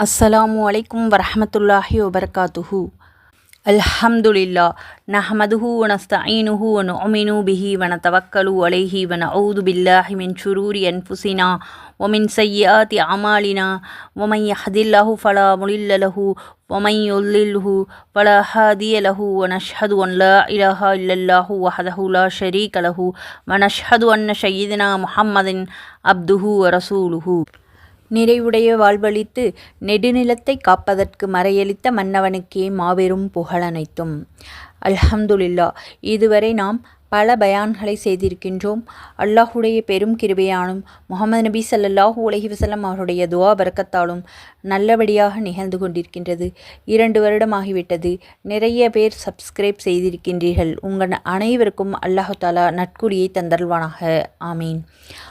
السلام عليكم ورحمة الله وبركاته. الحمد لله نحمده ونستعينه ونؤمن به ونتوكل عليه ونعوذ بالله من شرور أنفسنا ومن سيئات أعمالنا. ومن يهد الله فلا مضل له ومن يضلله فلا هادي له. ونشهد أن لا إله إلا الله وحده لا شريك له. ونشهد أن سيدنا محمد عبده ورسوله. நிறைவுடைய வாழ்வழித்து நெடுநிலத்தை காப்பதற்கு மறையளித்த மன்னவனுக்கே மாபெரும் புகழனைத்தும். அல்ஹம்துலில்லா. இதுவரை நாம் பல பயான்களை செய்திருக்கின்றோம். அல்லாஹுடைய பெரும் கிருபையானும் முகமது நபி சல்லாஹூ உலகி வசலம் அவருடைய துவா பறக்கத்தாலும் நல்லபடியாக நிகழ்ந்து கொண்டிருக்கின்றது. இரண்டு வருடமாகிவிட்டது. நிறைய பேர் சப்ஸ்கிரைப் செய்திருக்கின்றீர்கள். உங்கள் அனைவருக்கும் அல்லாஹு தாலா நட்குறியை தந்தல்வானாக ஆமீன்.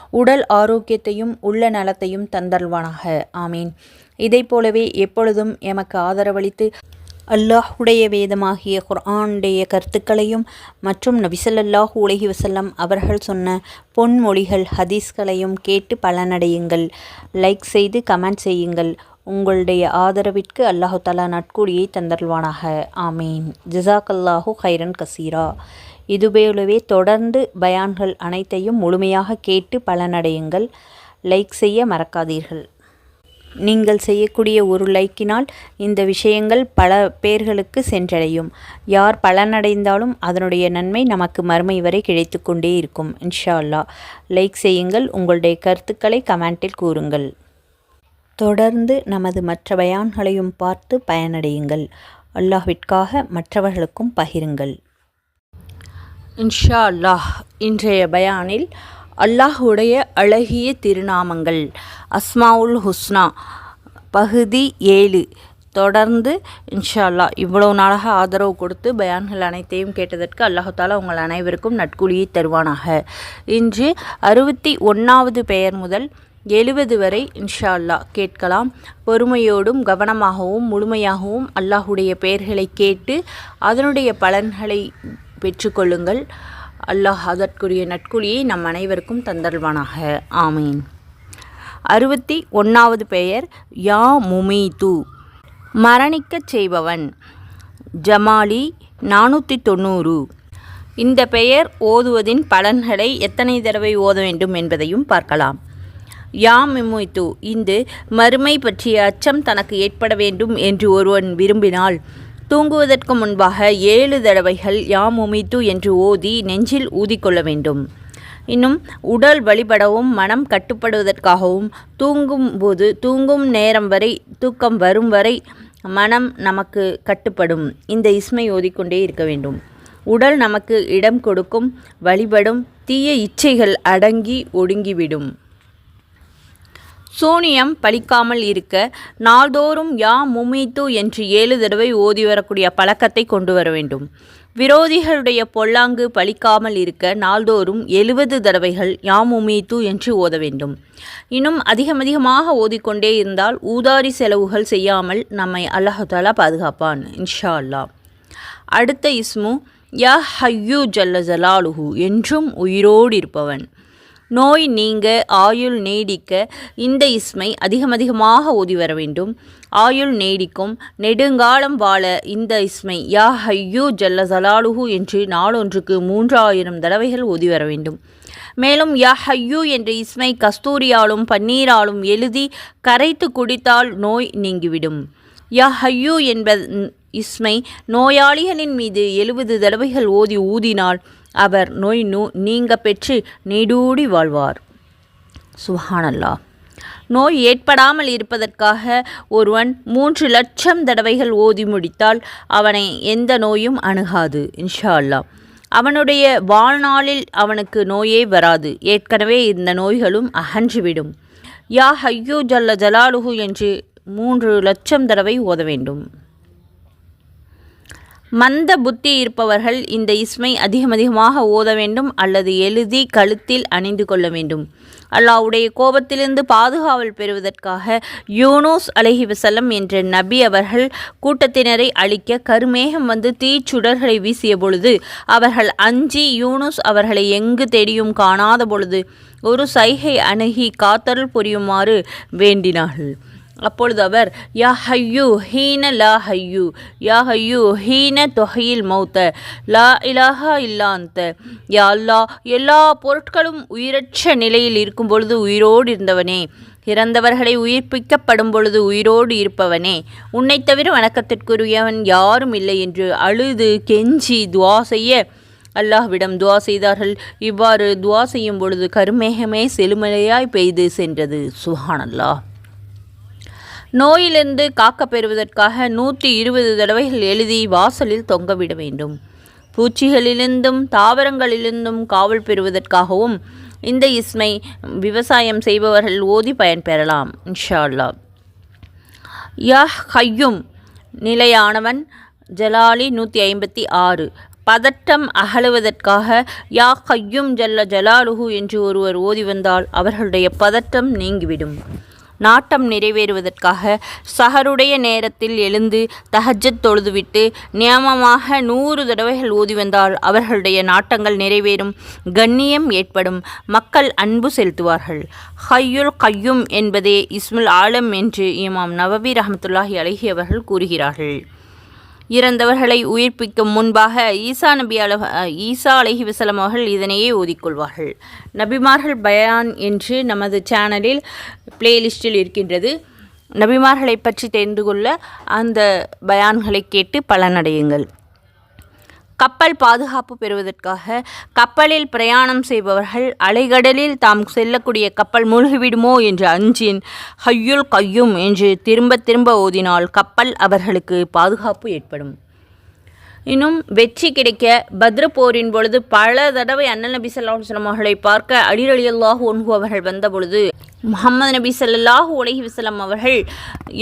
உடல் ஆரோக்கியத்தையும் உள்ள நலத்தையும் தந்தல்வானாக ஆமீன். இதை போலவே எப்பொழுதும் எமக்கு ஆதரவளித்து அல்லாஹுடைய வேதமாகிய குர்ஆனுடைய கருத்துக்களையும் மற்றும் நபிசல்லாஹு உலகி வசல்லம் அவர்கள் சொன்ன பொன்மொழிகள் ஹதீஸ்களையும் கேட்டு பலனடையுங்கள். லைக் செய்து கமெண்ட் செய்யுங்கள். உங்களுடைய ஆதரவிற்கு அல்லாஹு தலா நட்கூலியை தந்தருவானாக ஆமீன். ஜிசாக் ஹைரன் கசீரா. இதுபோலவே தொடர்ந்து பயான்கள் அனைத்தையும் முழுமையாக கேட்டு பலனடையுங்கள். லைக் செய்ய மறக்காதீர்கள். நீங்கள் செய்யக்கூடிய ஒரு லைக்கினால் இந்த விஷயங்கள் பல பேர்களுக்கு சென்றடையும். யார் பலனடைந்தாலும் அதனுடைய நன்மை நமக்கு மறுமை வரை கிடைத்து கொண்டே இருக்கும். இன்ஷா அல்லா லைக் செய்யுங்கள். உங்களுடைய கருத்துக்களை கமெண்டில் கூறுங்கள். தொடர்ந்து நமது மற்ற பயான்களையும் பார்த்து பயனடையுங்கள். அல்லாஹ்விற்காக மற்றவர்களுக்கும் பகிருங்கள். இன்ஷா அல்லாஹ் இன்றைய பயானில் அல்லாஹுடைய அழகிய திருநாமங்கள். அஸ்மாவுல் ஹுஸ்னா பகுதி ஏழு. தொடர்ந்து இன்ஷால்லா இவ்வளோ நாளாக ஆதரவு கொடுத்து பயான்கள் அனைத்தையும் கேட்டதற்கு அல்லாஹாலா உங்கள் அனைவருக்கும் நட்குழியை தருவானாக. இன்று அறுபத்தி ஒன்றாவது பெயர் முதல் எழுபது வரை இன்ஷா அல்லா கேட்கலாம். பொறுமையோடும் கவனமாகவும் முழுமையாகவும் அல்லாஹுடைய பெயர்களை கேட்டு அதனுடைய பலன்களை பெற்றுக்கொள்ளுங்கள் அல்லாஹ் அதற்குரிய நட்குழியை நம் அனைவருக்கும் தந்தல்வானாக ஆமீன். அறுபத்தி ஒன்றாவது பெயர் யா முமீது. மரணிக்கச் செய்பவன் ஜமாலி நானூற்றி தொண்ணூறு இந்த பெயர் ஓதுவதின் பலன்களை எத்தனை தடவை ஓத வேண்டும் என்பதையும் பார்க்கலாம். யா மிமுய்து இந்து மறுமை பற்றிய அச்சம் தனக்கு ஏற்பட வேண்டும் என்று ஒருவன் விரும்பினால் தூங்குவதற்கு முன்பாக ஏழு தடவைகள் யாம் உமித்து என்று ஓதி நெஞ்சில் ஊதிக்கொள்ள வேண்டும். இன்னும் உடல் வழிபடவும் மனம் கட்டுப்படுவதற்காகவும் தூங்கும்போது தூங்கும் நேரம் வரை தூக்கம் வரும் வரை மனம் நமக்கு கட்டுப்படும். இந்த இஸ்மை ஓதிக்கொண்டே இருக்க வேண்டும். உடல் நமக்கு இடம் கொடுக்கும் வழிபடும் தீய இச்சைகள் அடங்கி ஒடுங்கிவிடும். சூனியம் பலிக்காமல் இருக்க நாள்தோறும் யா முமீத்து என்று ஏழு தடவை ஓதி வரக்கூடிய பழக்கத்தை கொண்டு வர வேண்டும். விரோதிகளுடைய பொல்லாங்கு பலிக்காமல் இருக்க நாள்தோறும் எழுபது தடவைகள் யா முமீத்து என்று ஓத வேண்டும். இன்னும் அதிகம் அதிகமாக ஓதிக்கொண்டே இருந்தால் ஊதாரி செலவுகள் செய்யாமல் நம்மை அல்லாஹாலா பாதுகாப்பான் இன்ஷா அல்லா அடுத்த இஸ்மு யா ஹையூ ஜல்ல ஜலாலுஹு என்றும் உயிரோடு இருப்பவன். நோய் நீங்க ஆயுள் நீடிக்க இந்த இஸ்மை அதிகம் அதிகமாக ஓதி வர வேண்டும். ஆயுள் நீடிக்கும் நெடுங்காலம் வாழ இந்த இஸ்மை யா ஹையூ ஜல்ல சலாலுஹு என்று நாளொன்றுக்கு மூன்றாயிரம் தடவைகள் ஓதி வர வேண்டும். மேலும் யா ஹையூ என்ற இஸ்மை கஸ்தூரியாலும் பன்னீராலும் எழுதி கரைத்து குடித்தால் நோய் நீங்கிவிடும். யா ஹையூ என்ப இஸ்மை நோயாளிகளின் மீது எழுபது தடவைகள் ஓதி ஊதினால் அவர் நோய் நூ நீங்க பெற்று நீடூடி வாழ்வார். சுஹானல்லா. நோய் ஏற்படாமல் இருப்பதற்காக ஒருவன் மூன்று லட்சம் தடவைகள் ஓதி முடித்தால் அவனை எந்த நோயும் அணுகாது இன்ஷா அல்லா அவனுடைய வாழ்நாளில் அவனுக்கு நோயே வராது. ஏற்கனவே இந்த நோய்களும் அகன்றுவிடும். யா ஹையூ ஜல்ல ஜலாலுஹு என்று மூன்று லட்சம் தடவை ஓத வேண்டும். மந்த புத்தி இருப்பவர்கள் இந்த இஸ்மை அதிகம் அதிகமாக ஓத வேண்டும் அல்லது எழுதி கழுத்தில் அணிந்து கொள்ள வேண்டும். அல்லாவுடைய கோபத்திலிருந்து பாதுகாவல் பெறுவதற்காக யூனூஸ் அலஹி வசல்லம் என்ற நபி அவர்கள் கூட்டத்தினரை அழிக்க கருமேகம் வந்து தீச்சுடர்களை வீசிய பொழுது அவர்கள் அஞ்சி யூனூஸ் அவர்களை எங்கு தேடியும் காணாத பொழுது ஒரு சைகை அணுகி காத்தருள் புரியுமாறு வேண்டினார்கள். அப்பொழுது அவர் யா ஹையூ ஹீன லா ஹையூ யா ஹையூ ஹீன தொகையில் மௌத்த லா இலாஹா இல்லாந்த யா அல்லா எல்லா பொருட்களும் உயிரற்ற நிலையில் இருக்கும் பொழுது உயிரோடு இருந்தவனே இறந்தவர்களை உயிர்ப்பிக்கப்படும் பொழுது உயிரோடு இருப்பவனே உன்னைத் தவிர வணக்கத்திற்குரியவன் யாரும் இல்லை என்று அழுது கெஞ்சி துவா செய்ய அல்லாஹ்விடம் துவா செய்தார்கள். இவ்வாறு துவா செய்யும் பொழுது கருமேகமே செழுமலையாய் பெய்து சென்றது. சுஹானல்லாஹ். நோயிலிருந்து காக்க பெறுவதற்காக நூற்றி இருபது தடவைகள் எழுதி வாசலில் தொங்கவிட வேண்டும். பூச்சிகளிலிருந்தும் தாவரங்களிலிருந்தும் காவல் பெறுவதற்காகவும் இந்த இஸ்மை விவசாயம் செய்பவர்கள் ஓதி பயன்பெறலாம் இன்ஷா அல்லாஹ் யா ஹையும் நிலையானவன் ஜலாலி நூற்றி ஐம்பத்தி ஆறு. பதட்டம் அகலுவதற்காக யா கையும் ஜல்ல ஜலாலுஹு என்று ஒருவர் ஓதி வந்தால் அவர்களுடைய பதட்டம் நீங்கிவிடும். நாட்டம் நிறைவேறுவதற்காக சஹருடைய நேரத்தில் எழுந்து தஹஜத் தொழுதுவிட்டு நியமமாக நூறு தடவைகள் ஓதி வந்தால் அவர்களுடைய நாட்டங்கள் நிறைவேறும் கண்ணியம் ஏற்படும் மக்கள் அன்பு செலுத்துவார்கள். ஹையுல் கையும் என்பதே இஸ்முல் ஆலம் என்று இமாம் நவவி ரஹமத்துல்லாஹி அலஹி அவர்கள் கூறுகிறார்கள். இறந்தவர்களை உயிர்ப்பிக்கும் முன்பாக ஈசா நபி அல ஈசா அலஹி வசலம் அவர்கள் இதனையே ஓதிக்கொள்வார்கள். நபிமார்கள் பயான் என்று நமது சேனலில் பிளேலிஸ்டில் இருக்கின்றது. நபிமார்களை பற்றி தெரிந்து கொள்ள அந்த பயான்களை கேட்டு பலனடையுங்கள். கப்பல் பாதுகாப்பு பெறுவதற்காக கப்பலில் பிரயாணம் செய்பவர்கள் அலைகடலில் தாம் செல்லக்கூடிய கப்பல் மூழ்கிவிடுமோ என்று அஞ்சின் ஹையுல் கையும் என்று திரும்ப திரும்ப ஓதினால் கப்பல் அவர்களுக்கு பாதுகாப்பு ஏற்படும். இன்னும் வெற்றி கிடைக்க பத்ர போரின் பொழுது பல தடவை அண்ணல் நபி சல்லாஹ் அவர்களை பார்க்க அலிரலி அல்லாஹ் அல்லாஹூ அவர்கள் வந்த பொழுது முகமது நபி சல்லாஹூ உலகி வசலம் அவர்கள்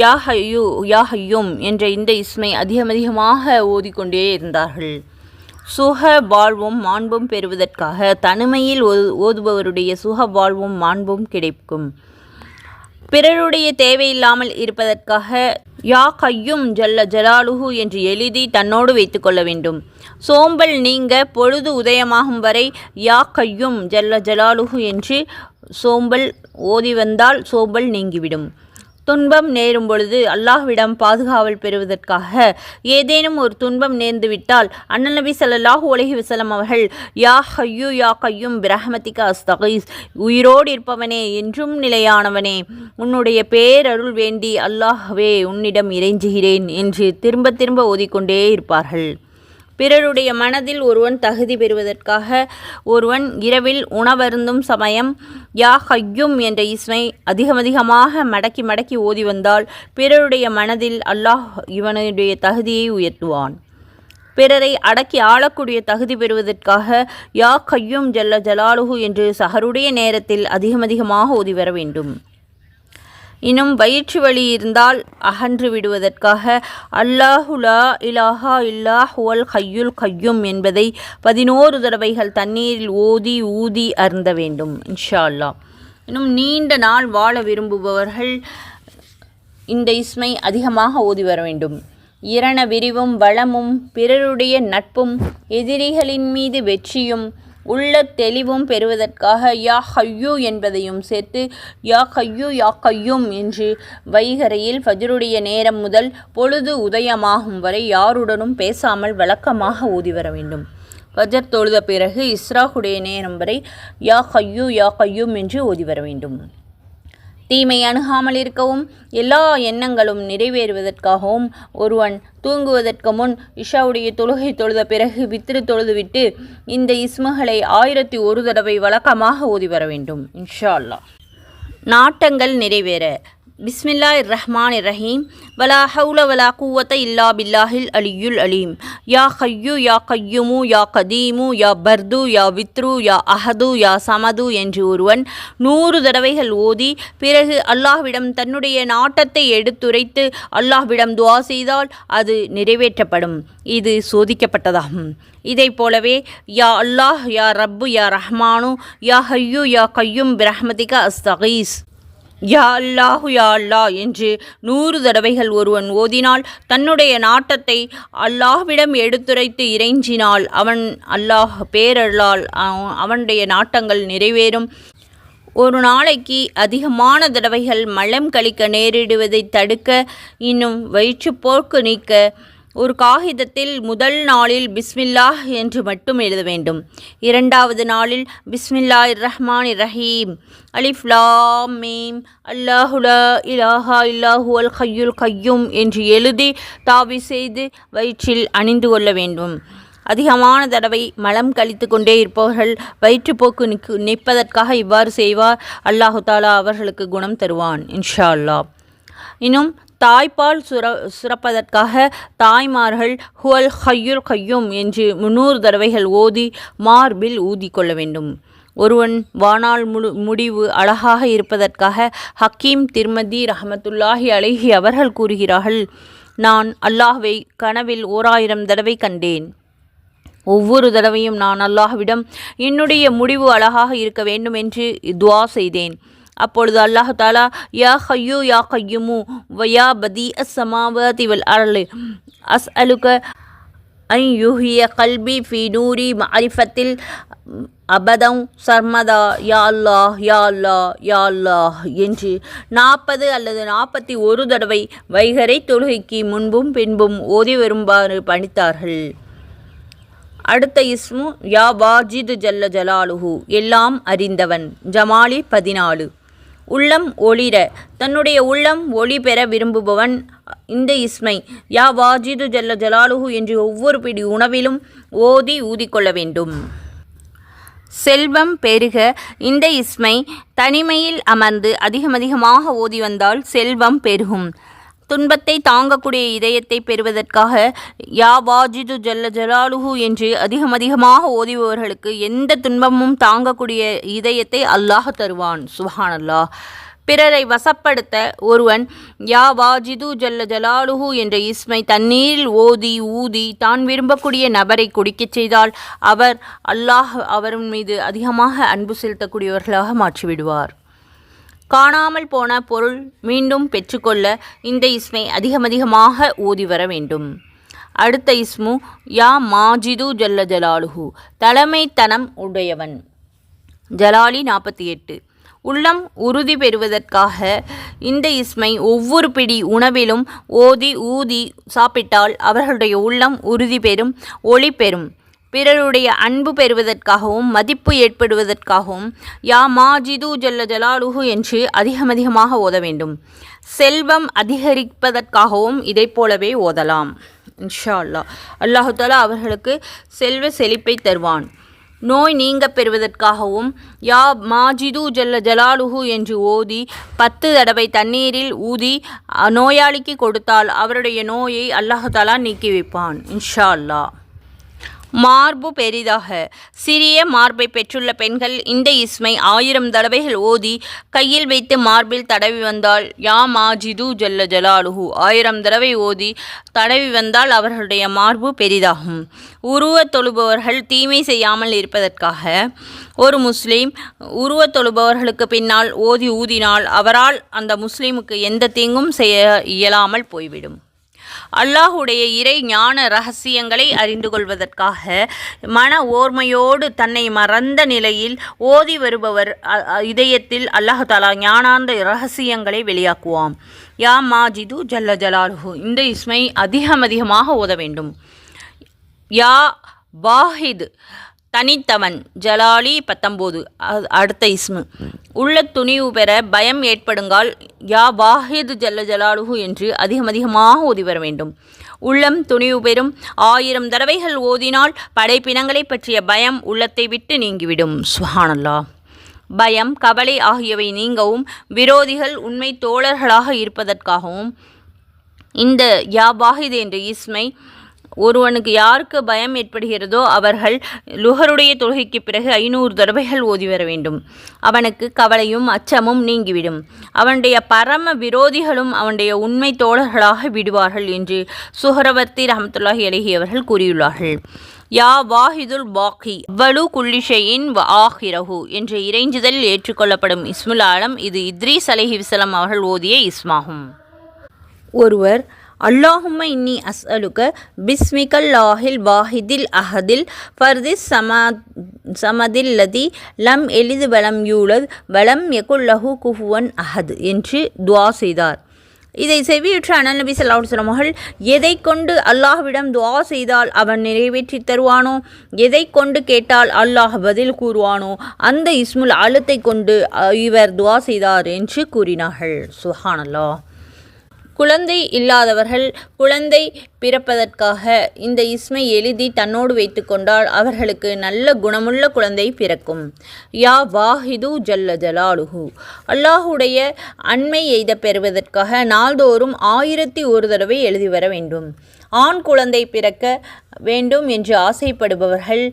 யா ஹையூ யா ஹையும் என்ற இந்த இஸ்மை அதிகம் அதிகமாக ஓதிக்கொண்டே இருந்தார்கள். சுக வாழ்வும் மாண்பும் பெறுவதற்காக தனிமையில் ஓதுபவருடைய சுக வாழ்வும் மாண்பும் கிடைக்கும். பிறருடைய தேவையில்லாமல் இருப்பதற்காக யா கையும் ஜல்ல ஜலாலுஹு என்று எழுதி தன்னோடு வைத்துக்கொள்ள வேண்டும். சோம்பல் நீங்க பொழுது உதயமாகும் வரை யா கையும் ஜல்ல ஜலாலுஹு என்று சோம்பல் ஓதி வந்தால் சோம்பல் நீங்கிவிடும். துன்பம் நேரும் பொழுது அல்லாஹ்விடம் பாதுகாவல் பெறுவதற்காக ஏதேனும் ஒரு துன்பம் நேர்ந்துவிட்டால் அண்ணன் நபி சல்லாஹூ உலகி வசலம் அவர்கள் யா ஹையூ யா கையும் பிரஹமதிகா அஸ்தகீஸ் உயிரோடு இருப்பவனே என்றும் நிலையானவனே உன்னுடைய பேரருள் வேண்டி அல்லாஹ்வே உன்னிடம் இறைஞ்சுகிறேன் என்று திரும்ப திரும்ப ஓதிக்கொண்டே இருப்பார்கள். பிறருடைய மனதில் ஒருவன் தகுதி பெறுவதற்காக ஒருவன் இரவில் உணவருந்தும் சமயம் யா ஹையும் என்ற இஸ்மை அதிகமதிகமாக மடக்கி மடக்கி ஓதி வந்தால் பிறருடைய மனதில் அல்லாஹ் இவனுடைய தகுதியை உயர்த்துவான். பிறரை அடக்கி ஆளக்கூடிய தகுதி பெறுவதற்காக யா கையும் ஜல்ல ஜலாலுகு என்று சஹருடைய நேரத்தில் அதிகமதிகமாக ஓதி வர வேண்டும். இன்னும் வயிற்று வலி இருந்தால் அகன்று விடுவதற்காக அல்லாஹுலா இலாஹா இல்லாஹுவல் கையுல் கையும் என்பதை பதினோரு தடவைகள் தண்ணீரில் ஓதி ஊதி அருந்த வேண்டும் இன்ஷா அல்லா இன்னும் நீண்ட நாள் வாழ விரும்புபவர்கள் இந்த இஸ்மை அதிகமாக ஓதி வர வேண்டும். இரண விரிவும் வளமும் பிறருடைய நட்பும் எதிரிகளின் மீது வெற்றியும் உள்ள தெளிவும் பெறுவதற்காக யா ஹையூ என்பதையும் சேர்த்து யா ஹையூ யா கையும் என்று வைகரையில் ஃபஜருடைய நேரம் முதல் பொழுது உதயமாகும் வரை யாருடனும் பேசாமல் வழக்கமாக ஊதி வர வேண்டும். ஃபஜர் தொழுத பிறகு இஸ்ராஹுடைய நேரம் வரை யா ஹையூ யா கையும் என்று ஓதி வர வேண்டும். தீமை அணுகாமல் இருக்கவும் எல்லா எண்ணங்களும் நிறைவேறுவதற்காகவும் ஒருவன் தூங்குவதற்கு முன் இஷாவுடைய தொழுகை தொழுத பிறகு வித்திரு தொழுதுவிட்டு இந்த இஸ்முகளை ஆயிரத்தி ஒரு தடவை வழக்கமாக ஓதி வர வேண்டும். இன்ஷா அல்லா நாட்டங்கள் நிறைவேற. பிஸ்மில்லா ரஹ்மான் ரஹீம் வலா ஹவுல வலா கூவத்த இல்லா பில்லாஹில் அலியுல் அலீம். யா ஹையு யா கையுமு யா கதீமு யா பர்து யா வித்ரு யா அஹது யா சமது என்று ஒருவன் நூறு தடவைகள் ஓதி பிறகு அல்லாஹ்விடம் தன்னுடைய நாட்டத்தை எடுத்துரைத்து அல்லாஹ்விடம் துவா செய்தால் அது நிறைவேற்றப்படும். இது சோதிக்கப்பட்டதாகும். இதை போலவே யா அல்லாஹ் யா ரப்பு யா ரஹ்மானு யா ஹையு யா கையும் பிரஹ்மதிக அஸ்தகீஸ். யா அல்லாஹு யா அல்லா என்று நூறு தடவைகள் ஒருவன் ஓதினால் தன்னுடைய நாட்டத்தை அல்லாஹ்விடம் எடுத்துரைத்து இறைஞ்சினால் அவன் அல்லாஹ் பேரல்லால் அவனுடைய நாட்டங்கள் நிறைவேறும். ஒரு நாளைக்கு அதிகமான தடவைகள் மலம் கழிக்க நேரிடுவதை தடுக்க இன்னும் வயிற்றுப்போக்கு நீக்க ஒரு காகிதத்தில் முதல் நாளில் பிஸ்மில்லாஹ் என்று மட்டும் எழுத வேண்டும். இரண்டாவது நாளில் பிஸ்மில்லாஹ் ரஹ்மான் ரஹீம். அலிஃப்லாம் மீம். அல்லாஹுலா இலாஹா இல்லாஹு அல் ஹய்யுல் கையும் என்று எழுதி தாவி செய்து வயிற்றில் அணிந்து கொள்ள வேண்டும். அதிகமான தடவை மலம் கழித்து கொண்டே இருப்பவர்கள் வயிற்றுப்போக்கு நிற்கு நிற்பதற்காக இவ்வாறு செய்வார். அல்லாஹு தாலா அவர்களுக்கு குணம் தருவான் இன்ஷா அல்லாஹ். இன்னும் தாய்ப்பால் சுர சுரப்பதற்காக தாய்மார்கள் ஹுவல் ஹையுல் ஹையும் என்று முன்னூறு தடவைகள் ஓதி மார்பில் ஊதிக்கொள்ள வேண்டும். ஒருவன் வானால் முழு முடிவு அழகாக இருப்பதற்காக ஹக்கீம் திருமதி ரஹமத்துல்லாஹி அழகி அவர்கள் கூறுகிறார்கள் நான் அல்லாஹ்வை கனவில் ஓராயிரம் தடவை கண்டேன். ஒவ்வொரு தடவையும் நான் அல்லாஹ்விடம் என்னுடைய முடிவு அழகாக இருக்க வேண்டும் என்று துவா செய்தேன். அப்பொழுது அல்லாஹ் தாலா யா ஹய்யூ யா கையுமு வயா பதி அஸ்மாவதி வல் அரளு அஸ் அலுக ஐ யுஹிய கல்பி ஃபி நூரி மாரிஃபத்தில் அபதம் சர்மதா யா அல்லாஹ் யா அல்லாஹ் யா அல்லாஹ் என்று நாற்பது அல்லது நாற்பத்தி ஒரு தடவை வைகரை தொழுகைக்கு முன்பும் பின்பும் ஓதி வரும்பாறு பணித்தார்கள். அடுத்த இஸ்மு யா வாஜிது ஜல்ல ஜலாலுஹு எல்லாம் அறிந்தவன். ஜமாலி பதினாலு. உள்ளம் ஒளிர. தன்னுடைய உள்ளம் ஒளி பெற விரும்புபவன் இந்த இஸ்மை. யா வாஜிது ஜல்ல ஜலாலுஹு என்று ஒவ்வொரு பிடி உணவிலும் ஓதி ஊதிக்கொள்ள வேண்டும். செல்வம் பெருக. இந்த இஸ்மை தனிமையில் அமர்ந்து அதிகமதிகமாக ஓதி வந்தால் செல்வம் பெருகும். துன்பத்தை தாங்கக்கூடிய இதயத்தை பெறுவதற்காக யா வாஜிது ஜல்ல ஜலாலுஹு என்று அதிகம் அதிகமாக ஓதிபவர்களுக்கு எந்த துன்பமும் தாங்கக்கூடிய இதயத்தை அல்லாஹ் தருவான். சுஹான் அல்லாஹ் பிறரை வசப்படுத்த ஒருவன் யா வாஜிது ஜல்ல ஜலாலுஹு என்ற இஸ்மை தண்ணீரில் ஓதி ஊதி தான் விரும்பக்கூடிய நபரை குடிக்கச் செய்தால் அவர் அல்லாஹ் அவரின் மீது அதிகமாக அன்பு செலுத்தக்கூடியவர்களாக மாற்றிவிடுவார். காணாமல் போன பொருள் மீண்டும் பெற்றுக்கொள்ள இந்த இஸ்மை அதிகமதிகமாக ஊதி வர வேண்டும். அடுத்த இஸ்மு யா மாஜிது ஜல்ல ஜலாலுஹு தலைமைத்தனம் உடையவன். ஜலாலி நாற்பத்தி எட்டு. உள்ளம் உறுதி பெறுவதற்காக இந்த இஸ்மை ஒவ்வொரு பிடி உணவிலும் ஓதி ஊதி சாப்பிட்டால் அவர்களுடைய உள்ளம் உறுதி பெறும் ஒளி பெறும். பிறருடைய அன்பு பெறுவதற்காகவும் மதிப்பு ஏற்படுவதற்காகவும் யா மாஜிது ஜல்ல ஜலாலுஹு என்று அதிகமதிகமாக ஓத வேண்டும். செல்வம் அதிகரிப்பதற்காகவும் இதை போலவே ஓதலாம். இன்ஷா அல்லாஹ் அல்லாஹு தாலா அவர்களுக்கு செல்வ செழிப்பை தருவான். நோய் நீங்க பெறுவதற்காகவும் யா மாஜிது ஜல்ல ஜலாலுஹு என்று ஓதி பத்து தடவை தண்ணீரில் ஊதி நோயாளிக்கு கொடுத்தால் அவருடைய நோயை அல்லாஹாலா நீக்கி வைப்பான் இன்ஷா அல்லாஹ் மார்பு பெரிதாக. சிறிய மார்பை பெற்றுள்ள பெண்கள் இந்த இஸ்மை ஆயிரம் தடவைகள் ஓதி கையில் வைத்து மார்பில் தடவி வந்தால் யா மாஜிது ஜல்ல ஜலாலுஹு. ஆயிரம் தடவை ஓதி தடவி வந்தால் அவர்களுடைய மார்பு பெரிதாகும். உருவத் தொழுபவர்கள் தீமை செய்யாமல் இருப்பதற்காக. ஒரு முஸ்லீம் உருவத் தொழுபவர்களுக்கு பின்னால் ஓதி ஊதினால் அவரால் அந்த முஸ்லீமுக்கு எந்த தீங்கும் செய்ய இயலாமல் போய்விடும். அல்லாஹுடைய இறை ஞான ரகசியங்களை அறிந்து கொள்வதற்காக மன ஓர்மையோடு தன்னை மறந்த நிலையில் ஓதி வருபவர் இதயத்தில் அல்லாஹு தாலா ஞானாந்த ரகசியங்களை வெளியாக்குவாம். யா மாஜிது ஜல்ல ஜலாலுஹு. இந்த இஸ்மை அதிகம் அதிகமாக ஓத வேண்டும். யா வாஹித். தனித்தவன். ஜலாலி பத்தொம்போது அடுத்த இஸ்மு. உள்ள துணிவு பெற பயம் ஏற்படுங்கால் யா வாஹிது ஜல்ல ஜலாலுகு என்று அதிகம் அதிகமாக ஓதி வர வேண்டும். உள்ளம் துணிவு பெறும். ஆயிரம் தடவைகள் ஓதினால் படைப்பினங்களை பற்றிய பயம் உள்ளத்தை விட்டு நீங்கிவிடும். சுஹானல்லா. பயம் கவலை ஆகியவை நீங்கவும் விரோதிகள் உண்மை தோழர்களாக இருப்பதற்காகவும். இந்த யா வாஹிது என்ற இஸ்மை ஒருவனுக்கு யாருக்கு பயம் ஏற்படுகிறதோ அவர்கள் லுகருடைய தொழுகைக்கு பிறகு ஐநூறு தடவைகள் ஓதி வர வேண்டும். அவனுக்கு கவலையும் அச்சமும் நீங்கிவிடும். அவனுடைய பரம விரோதிகளும் அவனுடைய உண்மை தோழர்களாக விடுவார்கள் என்று சுஹரவர்த்தி ரஹமத்துல்லாஹி அலஹி அவர்கள் கூறியுள்ளார்கள். யா வாஹிதுல் பாக்கி வலு குல்லிஷையின் ஆஹிரஹு என்ற இறைஞ்சுதல் ஏற்றுக்கொள்ளப்படும் இஸ்முல் ஆலம் இது இத்ரீஸ் அலஹி விசலம் அவர்கள் ஓதிய இஸ்மாகும் ஒருவர் அல்லாஹும இன்னி அஸ்அலுக பிஸ்மிகல்லாஹில் வாஹிதில் அஹதில் ஃபர்திஸ் சமா சமதில் லதி லம் எளிது வலம் யூலத் வலம் யகுல்லஹு குஃபுவன் அஹத் என்று துவா செய்தார். இதை செவியுற்ற அனல் நபி ஸல்லல்லாஹு எதை கொண்டு அல்லாஹ்விடம் துவா செய்தால் அவன் நிறைவேற்றி தருவானோ? எதை கொண்டு கேட்டால் அல்லாஹ் பதில் கூறுவானோ? அந்த இஸ்முல் அழுத்தை கொண்டு இவர் துவா செய்தார் என்று கூறினார்கள். சுஹானல்லா குழந்தை இல்லாதவர்கள் குழந்தை பிறப்பதற்காக இந்த இஸ்மை எழுதி தன்னோடு வைத்துக்கொண்டால் அவர்களுக்கு நல்ல குணமுள்ள குழந்தை பிறக்கும். யா வாஹிது ஜல்ல ஜலாலுஹு. அல்லாஹுடைய அண்மை எய்த பெறுவதற்காக நாள்தோறும் ஆயிரத்தி ஒரு தடவை எழுதி வர வேண்டும். ஆண் குழந்தை பிறக்க வேண்டும் என்று ஆசைப்படுபவர்கள்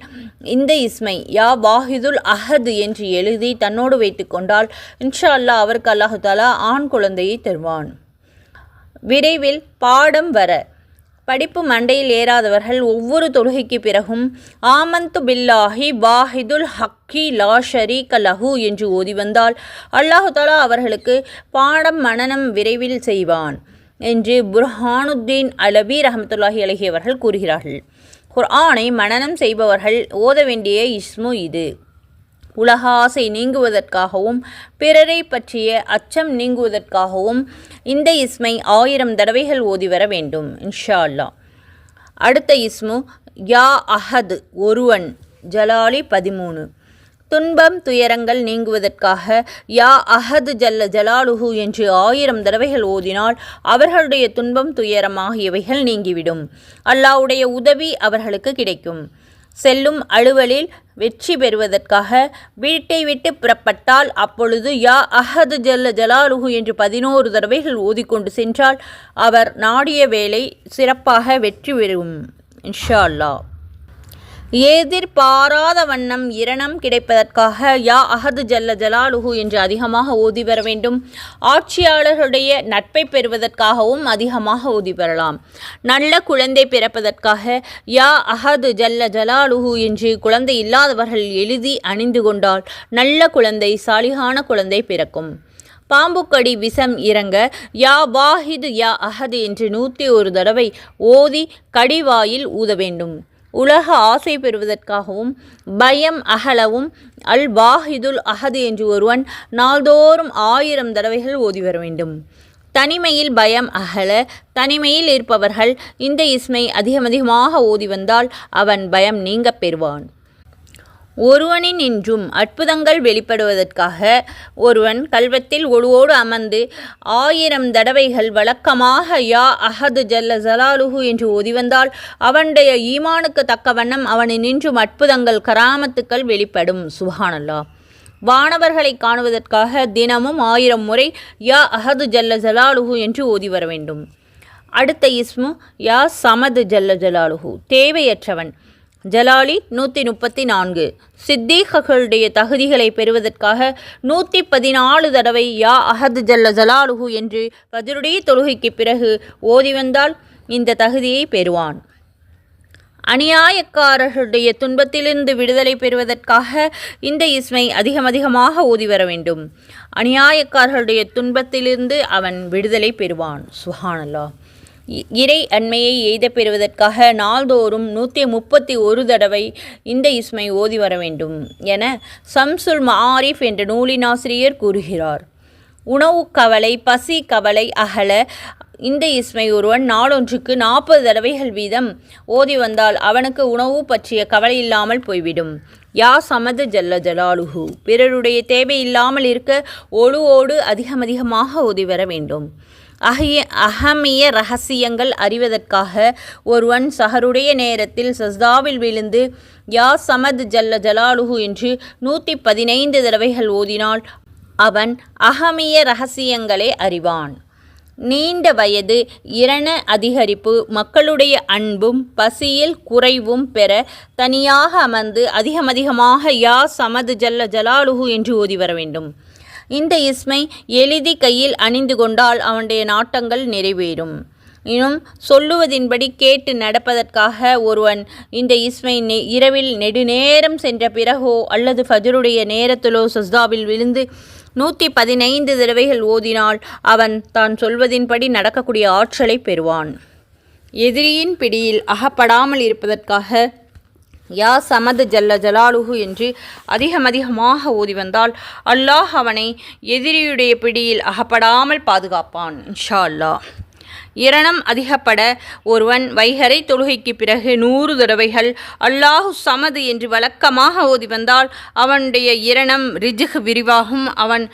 இந்த இஸ்மை யா வாஹிதுல் அஹத் என்று எழுதி தன்னோடு வைத்துக்கொண்டால் இன்ஷா அல்லாஹ் அவருக்கு அல்லாஹு தாலா ஆண் குழந்தையை தருவான். விரைவில் பாடம் வர. படிப்பு மண்டையில் ஏறாதவர்கள் ஒவ்வொரு தொழுகைக்கு பிறகும் ஆமந்து பில்லாஹி வாஹிதுல் ஹக்கி லா ஷரீக லஹு என்று ஓதி வந்தால் அல்லாஹு தாலா அவர்களுக்கு பாடம் மனனம் விரைவில் செய்வான் என்று புர்ஹானுத்தீன் அலவி ரஹமத்துல்லாஹி அழகியவர்கள் அவர்கள் கூறுகிறார்கள். குர்ஆனை மனனம் செய்பவர்கள் ஓத வேண்டிய இஸ்மு இது. உலக ஆசை நீங்குவதற்காகவும் பிறரை பற்றிய அச்சம் நீங்குவதற்காகவும் இந்த இஸ்மை ஆயிரம் தடவைகள் ஓதி வர வேண்டும் இன்ஷா அல்லாஹ் அடுத்த இஸ்மு யா அஹது ஒருவன் ஜலாலி பதிமூணு. துன்பம் துயரங்கள் நீங்குவதற்காக யா அஹது ஜல்ல ஜலாலுஹு என்று ஆயிரம் தடவைகள் ஓதினால் அவர்களுடைய துன்பம் துயரம் ஆகியவைகள் நீங்கிவிடும். அல்லாஹ்வுடைய உதவி அவர்களுக்கு கிடைக்கும். செல்லும் அலுவலில் வெற்றி பெறுவதற்காக வீட்டை விட்டு புறப்பட்டால் அப்பொழுது யா அஹது ஜல்ல ஜலாலுஹு என்று பதினோரு தடவைகள் ஓதிக்கொண்டு சென்றால் அவர் நாடிய வேலை சிறப்பாக வெற்றி பெறும். இன்ஷா அல்லாஹ். எதிர்பாராத வண்ணம் இரணம் கிடைப்பதற்காக யா அஹது ஜல்ல ஜலாலுஹு என்று அதிகமாக ஓதி பெற வேண்டும். ஆட்சியாளர்களுடைய நட்பை பெறுவதற்காகவும் அதிகமாக ஓதி பெறலாம் நல்ல குழந்தை பிறப்பதற்காக யா அஹது ஜல்ல ஜலாலுஹு என்று குழந்தை இல்லாதவர்கள் எழுதி அணிந்து கொண்டால் நல்ல குழந்தை சாலிகான குழந்தை பிறக்கும். பாம்புக்கடி விஷம் இறங்க யா வாஹிது யா அஹது என்று நூற்றி ஒரு தடவை ஓதி கடிவாயில் ஊத வேண்டும். உலக ஆசை பெறுவதற்காகவும் பயம் அகலவும் அல் வாஹிதுல் அஹது என்று ஒருவன் நாள்தோறும் ஆயிரம் தடவைகள் ஓதி வர வேண்டும். தனிமையில் பயம் அகல தனிமையில் இருப்பவர்கள் இந்த இஸ்மை அதிகம் அதிகமாக ஓதி வந்தால் அவன் பயம் நீங்கப் பெறுவான். ஒருவனின் இன்றும் அற்புதங்கள் வெளிப்படுவதற்காக ஒருவன் கல்வத்தில் ஒழுவோடு அமர்ந்து ஆயிரம் தடவைகள் வழக்கமாக யா அஹது ஜல்ல ஜலாலுஹு என்று ஓதி வந்தால் அவனுடைய ஈமானுக்கு தக்க வண்ணம் அவனின் இன்றும் அற்புதங்கள் கராமத்துக்கள் வெளிப்படும். சுஹானல்லா வானவர்களை காணுவதற்காக தினமும் ஆயிரம் முறை யா அஹது ஜல்ல ஜலாலுஹு என்று ஓதி வர வேண்டும். அடுத்த இஸ்மு யா சமது ஜல்ல ஜலாலுஹு. தேவையற்றவன். ஜலாலி நூற்றி முப்பத்தி நான்கு. சித்தீகர்களுடைய தகுதிகளை பெறுவதற்காக நூற்றி பதினாலு தடவை யா அஹது ஜல்ல ஜலாலுஹு என்று பதிலுடைய தொழுகைக்கு பிறகு ஓதி வந்தால் இந்த தகுதியை பெறுவான். அநியாயக்காரர்களுடைய துன்பத்திலிருந்து விடுதலை பெறுவதற்காக இந்த இஸ்மை அதிகம் அதிகமாக ஓதி வர வேண்டும். அநியாயக்காரர்களுடைய துன்பத்திலிருந்து அவன் விடுதலை பெறுவான். சுஹானல்லா இறை அண்மையை எய்த பெறுவதற்காக நாள்தோறும் நூற்றி முப்பத்தி ஒரு தடவை இந்த இஸ்மை ஓதி வர வேண்டும் என சம்சுல் மாரிஃப் என்ற நூலினாசிரியர் கூறுகிறார். உணவு கவலை பசி கவலை அகல இந்த இஸ்மை ஒருவன் நாளொன்றுக்கு நாற்பது தடவைகள் வீதம் ஓதி வந்தால் அவனுக்கு உணவு பற்றிய கவலை இல்லாமல் போய்விடும். யா சமது ஜல்ல ஜலாலுஹு. பிறருடைய தேவை இல்லாமல் இருக்க ஒழுவோடு அதிகம் அதிகமாக ஓதி வர வேண்டும். அஹிய அகமிய ரகசியங்கள் அறிவதற்காக ஒருவன் சஹருடைய நேரத்தில் சஸ்தாவில் விழுந்து யா சமத் ஜல்ல ஜலாலுஹு என்று நூற்றி பதினைந்து தடவைகள் ஓதினால் அவன் அகமிய ரகசியங்களை அறிவான். நீண்ட வயது இரண அதிகரிப்பு மக்களுடைய அன்பும் பசியில் குறைவும் பெற தனியாக அமர்ந்து அதிகம் அதிகமாக யா சமது ஜல்ல ஜலாலுஹு என்று ஓதி வர வேண்டும். இந்த இஸ்மை எளிதி கையில் அணிந்து கொண்டால் அவனுடைய நாட்டங்கள் நிறைவேறும். இன்னும் சொல்லுவதின்படி கேட்டு நடப்பதற்காக ஒருவன் இந்த இஸ்மை நெ இரவில் நெடுநேரம் சென்ற பிறகோ அல்லது ஃபஜருடைய நேரத்திலோ சஸ்தாவில் விழுந்து நூற்றி பதினைந்து தடவைகள் ஓதினால் அவன் தான் சொல்வதின்படி நடக்கக்கூடிய ஆற்றலை பெறுவான். எதிரியின் பிடியில் அகப்படாமல் இருப்பதற்காக யா சமது ஜல்ல ஜலாலுஹு என்று அதிகம் அதிகமாக ஓதி வந்தால் அல்லாஹ் அவனை எதிரியுடைய பிடியில் அகப்படாமல் பாதுகாப்பான் இன்ஷா அல்லாஹ் இரணம் அதிகப்பட ஒருவன் வைகரை தொழுகைக்கு பிறகு நூறு தடவைகள் அல்லாஹு சமது என்று வழக்கமாக ஓதி வந்தால் அவனுடைய இரணம் ரிஜுகு விரிவாகும். அவன்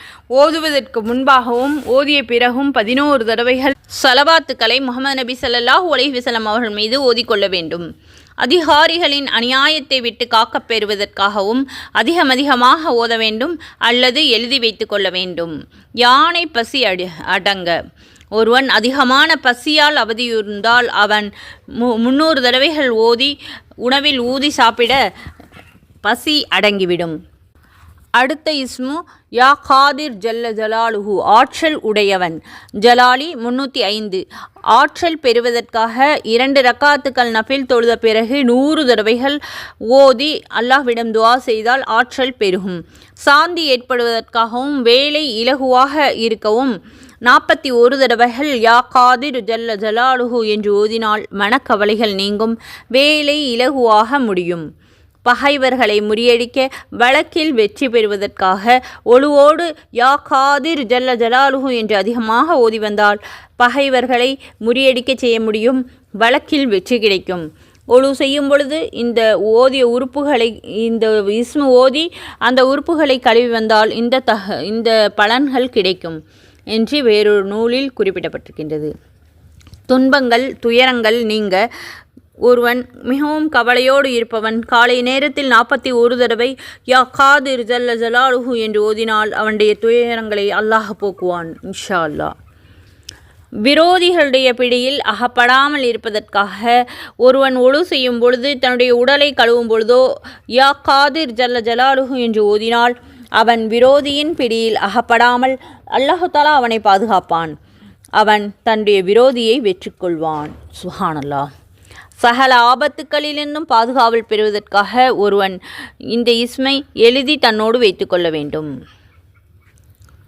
ஓதுவதற்கு முன்பாகவும் ஓதிய பிறகும் பதினோரு தடவைகள் சலவாத்துக்களை முகமது நபி சல்லாஹூ அலைஹி வஸல்லம் அவர்கள் மீது ஓதிக்கொள்ள வேண்டும். அதிகாரிகளின் அநியாயத்தை விட்டு காக்கப் பெறுவதற்காகவும் அதிகம் அதிகமாக ஓத வேண்டும் அல்லது எழுதி வைத்து கொள்ள வேண்டும். யானை பசி அடு அடங்க. ஒருவன் அதிகமான பசியால் அவதியுறுந்தால் அவன் மு முன்னூறு தடவைகள் ஓதி உணவில் ஊதி சாப்பிட பசி அடங்கிவிடும். அடுத்த இஸ்மு யா காதிர் ஜல்ல ஜலாலுஹு ஆற்றல் உடையவன். ஜலாலி முன்னூற்றி ஐந்து. ஆற்றல் பெறுவதற்காக இரண்டு ரக்காத்துக்கள் நஃபில் தொழுத பிறகு நூறு தடவைகள் ஓதி அல்லாஹ்விடம் துவா செய்தால் ஆற்றல் பெருகும். சாந்தி ஏற்படுவதற்காகவும் வேலை இலகுவாக இருக்கவும் நாற்பத்தி ஒரு தடவைகள் யா காதிர் ஜல்ல ஜலாலுஹு என்று ஓதினால் மனக்கவலைகள் நீங்கும். வேலை இலகுவாக முடியும். பகைவர்களை முறியடிக்க வழக்கில் வெற்றி பெறுவதற்காக ஒழுவோடு யா காதிர் ஜல்ல ஜலாலுகு என்று அதிகமாக ஓதி வந்தால் பகைவர்களை முறியடிக்க செய்ய முடியும் வழக்கில் வெற்றி கிடைக்கும். ஒழு செய்யும் பொழுது இந்த ஓதிய உறுப்புகளை இந்த இஸ்மு ஓதி அந்த உறுப்புகளை கழுவி வந்தால் இந்த தக இந்த பலன்கள் கிடைக்கும் என்று வேறொரு நூலில் குறிப்பிடப்பட்டிருக்கின்றது. துன்பங்கள் துயரங்கள் நீங்க ஒருவன் மிகவும் கவலையோடு இருப்பவன். காலை நேரத்தில் நாற்பத்தி ஒரு தடவை யா காதிர் ஜல்ல ஜலாலுஹு என்று ஓதினால் அவனுடைய துயரங்களை அல்லாஹ் போக்குவான் இன்ஷா அல்லாஹ் விரோதிகளுடைய பிடியில் அகப்படாமல் இருப்பதற்காக ஒருவன் ஒழு செய்யும் பொழுது தன்னுடைய உடலை கழுவும் பொழுதோ யா காதிர் ஜல்ல ஜலாலுஹு என்று ஓதினால் அவன் விரோதியின் பிடியில் அகப்படாமல் அல்லாஹாலா அவனை பாதுகாப்பான். அவன் தன்னுடைய விரோதியை வெற்றி கொள்வான் சகல ஆபத்துக்களிலிருந்தும் பாதுகாவல் பெறுவதற்காக ஒருவன் இந்த இஸ்மை எழுதி தன்னோடு வைத்துக்கொள்ள வேண்டும்.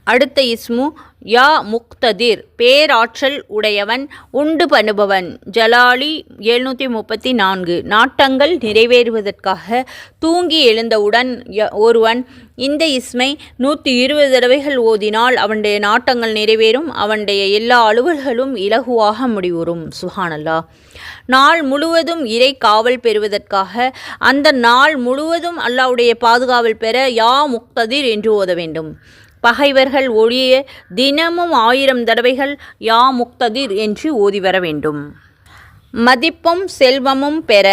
அடுத்த இஸ்மு யா முக்ததிர் பேராற்றல் உடையவன் உண்டு பண்ணுபவன். ஜலாலி எழுநூற்றி முப்பத்தி நான்கு நாட்டங்கள் நிறைவேறுவதற்காக தூங்கி எழுந்தவுடன் ய- ஒருவன் இந்த இஸ்மை நூற்றி இருபது தடவைகள் ஓதினால் அவனுடைய நாட்டங்கள் நிறைவேறும் அவனுடைய எல்லா அலுவல்களும் இலகுவாக முடிவுறும். சுஹானல்லா நாள் முழுவதும் இறை காவல் பெறுவதற்காக அந்த நாள் முழுவதும் அல்லாஹ்வுடைய பாதுகாவல் பெற யா முக்ததிர் என்று ஓத வேண்டும். பகைவர்கள் ஒழிய தினமும் ஆயிரம் தடவைகள் யா முக்ததிர் என்று ஓதி வர வேண்டும். மதிப்பும் செல்வமும் பெற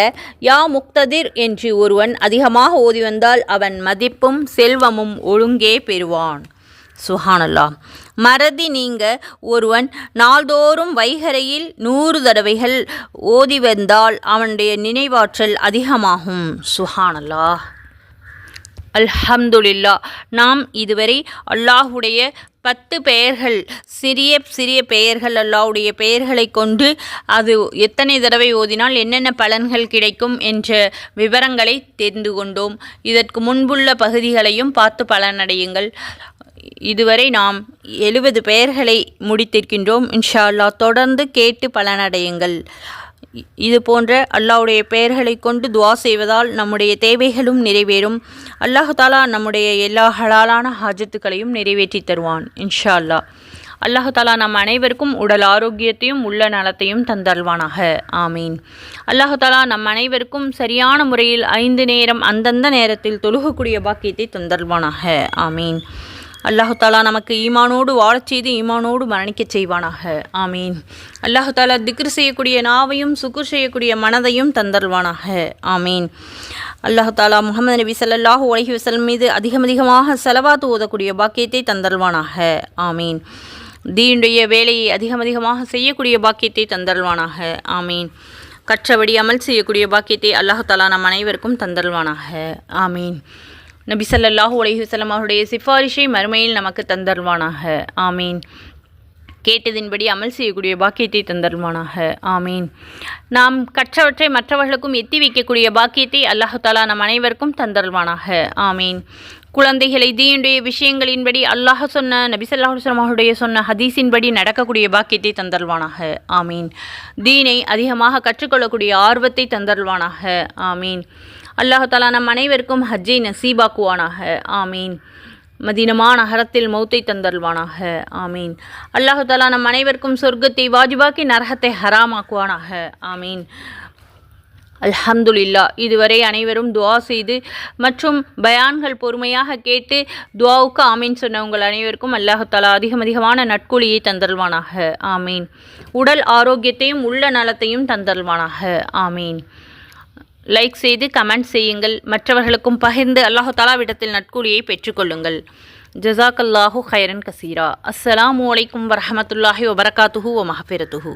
யா முக்ததிர் என்று ஒருவன் அதிகமாக ஓதி வந்தால் அவன் மதிப்பும் செல்வமும் ஒழுங்கே பெறுவான். சுஹானல்லா மறதி நீங்க ஒருவன் நாள்தோறும் வைகரையில் நூறு தடவைகள் ஓதி வந்தால் அவனுடைய நினைவாற்றல் அதிகமாகும். சுஹானல்லா அல்ஹம்துலில்லா நாம் இதுவரை அல்லாஹுடைய பத்து பெயர்கள் சிறிய சிறிய பெயர்கள் அல்லாவுடைய பெயர்களை கொண்டு அது எத்தனை தடவை ஓதினால் என்னென்ன பலன்கள் கிடைக்கும் என்ற விவரங்களை தெரிந்து கொண்டோம். இதற்கு முன்புள்ள பகுதிகளையும் பார்த்து பலனடையுங்கள். இதுவரை நாம் எழுபது பெயர்களை முடித்திருக்கின்றோம். இன்ஷா அல்லாஹ் தொடர்ந்து கேட்டு பலனடையுங்கள். இது போன்ற அல்லாவுடைய பெயர்களை கொண்டு துவா செய்வதால் நம்முடைய தேவைகளும் நிறைவேறும். அல்லாஹ் தாலா நம்முடைய எல்லா ஹலாலான ஹாஜத்துக்களையும் நிறைவேற்றி தருவான் இன்ஷா அல்லாஹ். அல்லாஹாலா நம் அனைவருக்கும் உடல் ஆரோக்கியத்தையும் உள்ள நலத்தையும் தந்தல்வானாக ஆமீன். அல்லாஹாலா நம் அனைவருக்கும் சரியான முறையில் ஐந்து நேரம் அந்தந்த நேரத்தில் தொழுகக்கூடிய பாக்கியத்தை தந்தல்வானாக ஆமீன். அல்லாஹு தாலா நமக்கு ஈமானோடு வாழச் செய்து ஈமானோடு மரணிக்கச் செய்வானாக. ஆமீன். அல்லாஹாலா தாலா செய்யக்கூடிய நாவையும் சுக்குர் செய்யக்கூடிய மனதையும் தந்தருவானாக ஆமீன். அல்லாஹாலா முகமது நபி சல்லாஹூ உலகி வசல் மீது அதிகம் அதிகமாக செலவாத்து ஓதக்கூடிய பாக்கியத்தை தந்தருவானாக ஆமீன். தீனுடைய வேலையை அதிகம் அதிகமாக செய்யக்கூடிய பாக்கியத்தை தந்தருவானாக ஆமீன். கற்றபடி அமல் செய்யக்கூடிய பாக்கியத்தை அல்லாஹு தாலா நம் அனைவருக்கும் தந்தருவானாக ஆமீன். நபி சல்லாஹூ அலைஹி அவருடைய சிஃபாரிஷை மறுமையில் நமக்கு தந்தருவானாக ஆமீன். கேட்டதின்படி அமல் செய்யக்கூடிய பாக்கியத்தை தந்தருவானாக ஆமீன். நாம் கற்றவற்றை மற்றவர்களுக்கும் எத்தி வைக்கக்கூடிய பாக்கியத்தை அல்லாஹு தாலா நம் அனைவருக்கும் தந்தருவானாக ஆமீன். குழந்தைகளை தீனுடைய விஷயங்களின்படி அல்லாஹ் சொன்ன நபிசல்லாஹுஸ்லாம் அவருடைய சொன்ன ஹதீஸின்படி நடக்கக்கூடிய பாக்கியத்தை தந்தல்வானாக ஆமீன். தீனை அதிகமாக கற்றுக்கொள்ளக்கூடிய ஆர்வத்தை தந்தல்வானாக ஆமீன். அல்லாஹாலா நம் அனைவருக்கும் ஹஜ்ஜை நசீபாக்குவானாக. ஆமீன். மதீனமா நகரத்தில் மௌத்தை தந்தல்வானாக ஆமீன். அல்லாஹு தாலா நம் அனைவருக்கும் சொர்க்கத்தை வாஜிபாக்கி நரகத்தை ஹராமாக்குவானாக. ஆமீன். அல்ஹம்துலில்லா இதுவரை அனைவரும் துவா செய்து மற்றும் பயான்கள் பொறுமையாக கேட்டு துவாவுக்கு ஆமீன் சொன்ன உங்கள் அனைவருக்கும் அல்லாஹாலா அதிகம் அதிகமான நட்கூலியை தந்தல்வானாக ஆமீன். உடல் ஆரோக்கியத்தையும் உள்ள நலத்தையும் தந்தல்வானாக ஆமீன். லைக் செய்து கமெண்ட் செய்யுங்கள். மற்றவர்களுக்கும் பகிர்ந்து அல்லாஹு தாலாவிடத்தில் நட்கூலியை பெற்றுக்கொள்ளுங்கள் ஜசாக் அல்லாஹு ஹைரன் கசீரா. அஸ்ஸலாமு அலைக்கும் வரஹமத்துல்லாஹி வபரகாத்துஹு ஒ மஹஃபிரத்துஹு.